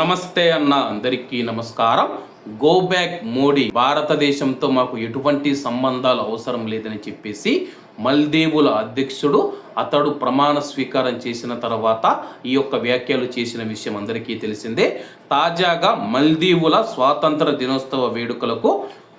నమస్తే అన్న అందరికీ నమస్కారం. గో బ్యాక్ మోడీ భారతదేశంతో మాకు ఎటువంటి సంబంధాలు అవసరం లేదని చెప్పేసి మల్దీవుల అధ్యక్షుడు అతడు ప్రమాణ స్వీకారం చేసిన తర్వాత ఈ యొక్క వ్యాఖ్యలు చేసిన విషయం అందరికీ తెలిసిందే. తాజాగా మల్దీవుల స్వాతంత్ర దినోత్సవ వేడుకలకు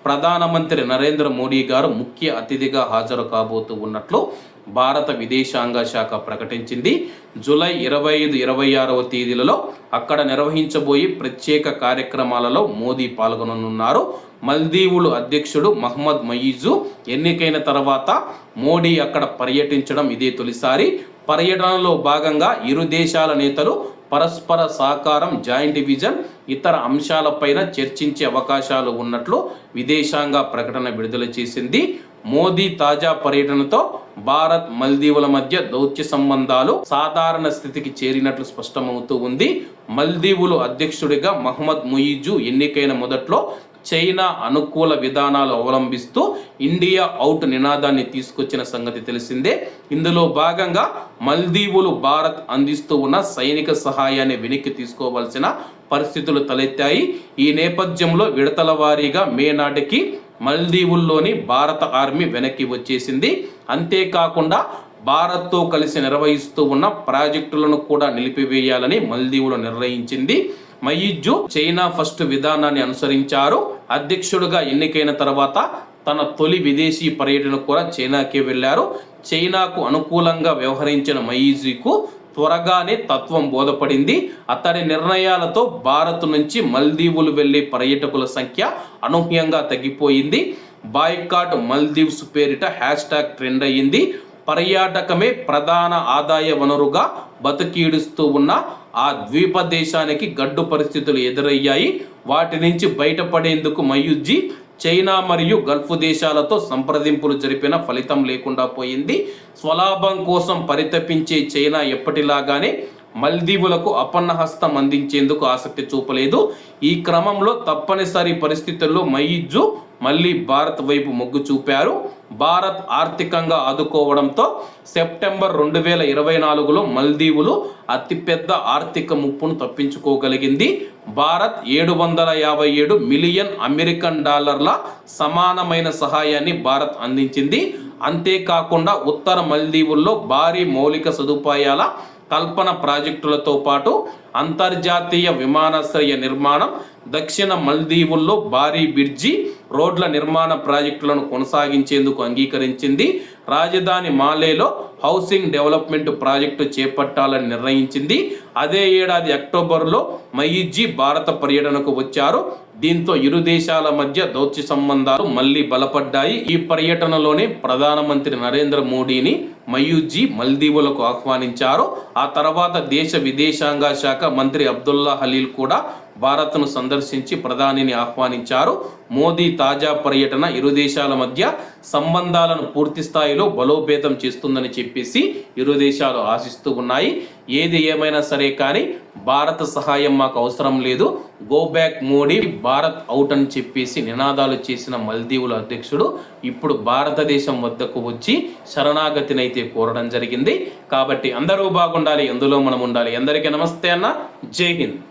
ప్రధానమంత్రి నరేంద్ర మోడీ గారు ముఖ్య అతిథిగా హాజరు కాబోతూ ఉన్నట్లు భారత విదేశాంగ శాఖ ప్రకటించింది. జూలై ఇరవై ఐదు ఇరవై ఆరవ తేదీలలో అక్కడ నిర్వహించబోయే ప్రత్యేక కార్యక్రమాలలో మోదీ పాల్గొననున్నారు. మల్దీవులు అధ్యక్షుడు మహమ్మద్ మయీజు ఎన్నికైన తర్వాత మోడీ అక్కడ పర్యటించడం ఇదే తొలిసారి. పర్యటనలో భాగంగా ఇరు దేశాల నేతలు పరస్పర సహకారం జాయింట్ విజన్ ఇతర అంశాలపైన చర్చించే అవకాశాలు ఉన్నట్లు విదేశాంగ ప్రకటన విడుదల చేసింది. మోదీ తాజా పర్యటనతో భారత్ మల్దీవుల మధ్య దౌత్య సంబంధాలు సాధారణ స్థితికి చేరినట్లు స్పష్టమవుతూ ఉంది. మల్దీవులు అధ్యక్షుడిగా మహమ్మద్ ముయిజు ఎన్నికైన మొదట్లో చైనా అనుకూల విధానాలు అవలంబిస్తూ ఇండియా అవుట్ నినాదాన్ని తీసుకొచ్చిన సంగతి తెలిసిందే. ఇందులో భాగంగా మల్దీవులు భారత్ అందిస్తూ ఉన్న సైనిక సహాయాన్ని వెనక్కి తీసుకోవాల్సిన పరిస్థితులు తలెత్తాయి. ఈ నేపథ్యంలో విడతల వారీగా మే నాటికి మల్దీవుల్లోని భారత ఆర్మీ వెనక్కి వచ్చేసింది. అంతేకాకుండా భారత్తో కలిసి నిర్వహిస్తూ ఉన్న ప్రాజెక్టులను కూడా నిలిపివేయాలని మల్దీవులు నిర్ణయించింది. మయిజు చైనా ఫస్ట్ విధానాన్ని అనుసరించారు. అధ్యక్షుడిగా ఎన్నికైన తర్వాత తన తొలి విదేశీ పర్యటన కూడా చైనాకే వెళ్ళారు చైనాకు అనుకూలంగా వ్యవహరించిన మయీజీకు త్వరగానే తత్వం బోధపడింది. అతడి నిర్ణయాలతో భారత్ నుంచి మల్దీవులు వెళ్ళే పర్యాటకుల సంఖ్య అనూహ్యంగా తగ్గిపోయింది. బాయ్కాట్ మల్దీవ్స్ పేరిట హ్యాష్ ట్యాగ్ ట్రెండ్ అయ్యింది. పర్యాటకమే ప్రధాన ఆదాయ వనరుగా బతికీడుస్తూ ఉన్న ఆ ద్వీప దేశానికి గడ్డు పరిస్థితులు ఎదురయ్యాయి. వాటి నుంచి బయటపడేందుకు మయూజీ చైనా మరియు గల్ఫ్ దేశాలతో సంప్రదింపులు జరిపిన ఫలితం లేకుండా పోయింది. స్వలాభం కోసం పరితపించే చైనా ఎప్పటిలాగానే మల్దీవులకు అపన్నహస్తం అందించేందుకు ఆసక్తి చూపలేదు. ఈ క్రమంలో తప్పనిసరి పరిస్థితుల్లో మయిజు మళ్ళీ భారత్ వైపు మొగ్గు చూపారు. భారత్ ఆర్థికంగా ఆదుకోవడంతో సెప్టెంబర్ రెండు వేల ఇరవై నాలుగులో మల్దీవులు అతిపెద్ద ఆర్థిక ముప్పును తప్పించుకోగలిగింది. భారత్ ఏడు వందల యాభై ఏడు మిలియన్ అమెరికన్ డాలర్ల సమానమైన సహాయాన్ని భారత్ అందించింది. అంతేకాకుండా ఉత్తర మల్దీవుల్లో భారీ మౌలిక సదుపాయాల కల్పన ప్రాజెక్టులతో పాటు అంతర్జాతీయ విమానాశ్రయ నిర్మాణం దక్షిణ మల్దీవుల్లో భారీ బ్రిడ్జి రోడ్ల నిర్మాణ ప్రాజెక్టులను కొనసాగించేందుకు అంగీకరించింది. రాజధాని మాలేలో హౌసింగ్ డెవలప్మెంట్ ప్రాజెక్టు చేపట్టాలని నిర్ణయించింది. అదే ఏడాది అక్టోబర్లో మయిజీ భారత పర్యటనకు వచ్చారు. దీంతో ఇరు దేశాల మధ్య దౌత్య సంబంధాలు మళ్ళీ బలపడ్డాయి. ఈ పర్యటనలోనే ప్రధానమంత్రి నరేంద్ర మోడీని మయూజీ మల్దీవులకు ఆహ్వానించారు. ఆ తర్వాత దేశ విదేశాంగ శాఖ మంత్రి అబ్దుల్లా హలీల్ కూడా భారత్ను సందర్శించి ప్రధానిని ఆహ్వానించారు. మోదీ తాజా పర్యటన ఇరు దేశాల మధ్య సంబంధాలను పూర్తి స్థాయిలో బలోపేతం చేస్తుందని చెప్పేసి ఇరు దేశాలు ఆశిస్తూ ఉన్నాయి. ఏది ఏమైనా సరే కానీ భారత సహాయం మాకు అవసరం లేదు. Go back Modi Bharat out అని చెప్పేసి నినాదాలు చేసిన మల్దీవుల అధ్యక్షుడు ఇప్పుడు భారతదేశం వద్దకు వచ్చి శరణాగతినైతే కోరడం జరిగింది. కాబట్టి అందరూ బాగుండాలి ఎందులో మనం ఉండాలి. అందరికీ నమస్తే అన్న. జై హింద్.